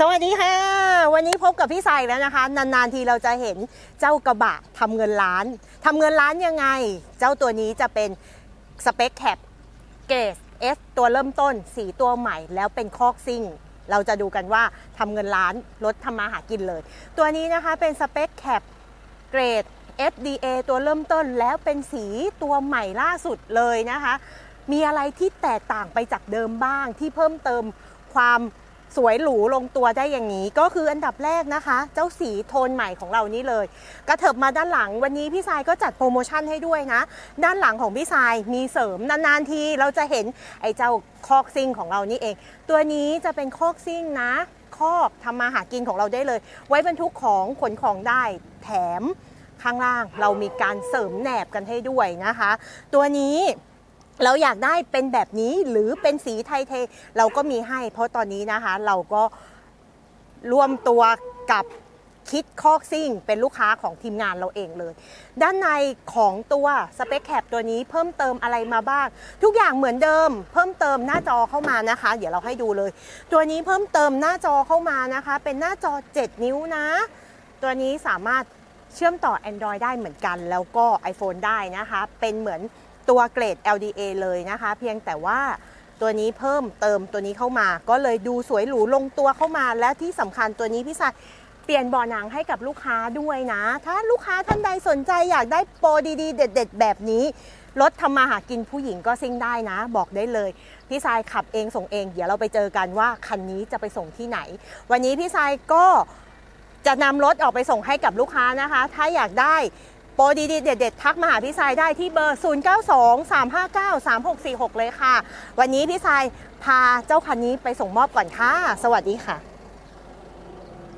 สวัสดีค่ะ วันนี้พบกับพี่สายแล้วนะคะ นานๆทีเราจะเห็นเจ้ากระบะทำเงินล้านทำเงินล้านยังไง เจ้าตัวนี้จะเป็นสเปคแคปเกรด S ตัวเริ่มต้นสีตัวใหม่แล้วเป็นคอกซิ่ง เราจะดูกันว่าทำเงินล้านรถทำมาหากินเลย ตัวนี้นะคะเป็นสเปคแคปเกรด FDA ตัวเริ่มต้นแล้วเป็นสีตัวใหม่ล่าสุดเลยนะคะ มีอะไรที่แตกต่างไปจากเดิมบ้างที่เพิ่มเติมความ สวยหรูลงตัวได้อย่างนี้ก็คืออันดับแรกนะคะ เจ้าสีโทนใหม่ของเรานี่เลย กระเถิบมาด้านหลังวันนี้พี่สายก็จัดโปรโมชั่นให้ด้วยนะ ด้านหลังของพี่สายมีเสริมนานๆทีเราจะเห็นไอ้เจ้าคอกซิ่งของเรานี่เอง ตัวนี้จะเป็นคอกซิ่งนะคอกทำมาหากินของเราได้เลย ไว้บรรทุกของขนของได้แถมข้างล่างเรามีการเสริมแหนบกันให้ด้วยนะคะ ตัวนี้ เราอยากได้เป็นแบบนี้หรือเป็นสีไทยเท เราก็มีให้ เพราะตอนนี้นะคะ เราก็ร่วมตัวกับคิดคอกซิ่งเป็นลูกค้าของทีมงานเราเองเลย ด้านในของตัวสเปคแคปตัวนี้เพิ่มเติมอะไรมาบ้าง ทุกอย่างเหมือนเดิม เพิ่มเติมหน้าจอเข้ามานะคะ เดี๋ยวเราให้ดูเลย ตัวนี้เพิ่มเติมหน้าจอเข้ามานะคะ เป็นหน้าจอ 7 นิ้วนะ ตัวนี้สามารถเชื่อมต่อ Android ได้เหมือนกัน แล้วก็ iPhone ได้นะคะ เป็นเหมือน ตัวเกรด LDA เลยนะคะ เพียงแต่ว่าตัวนี้เพิ่มเติมตัวนี้เข้ามา ก็เลยดูสวยหรูลงตัวเข้ามาและที่สำคัญตัวนี้พี่สายเปลี่ยนบ่อหนังให้กับลูกค้าด้วยนะ ถ้าลูกค้าท่านใดสนใจอยากได้โปรดีๆ เด็ด ๆ แบบนี้รถทำมาหากินผู้หญิงก็ซิ่งได้นะ บอกได้เลย พี่สายขับเองส่งเอง เดี๋ยวเราไปเจอกันว่าคันนี้จะไปส่งที่ไหน วันนี้พี่สายก็จะนำรถออกไปส่งให้กับลูกค้านะคะ ถ้าอยากได้ โปรดีๆเด็ดๆทักมาหาพี่สายได้ที่เบอร์ 0923593646 เลยค่ะ วันนี้พี่สายพาเจ้าคันนี้ไปส่งมอบก่อนค่ะ สวัสดีค่ะ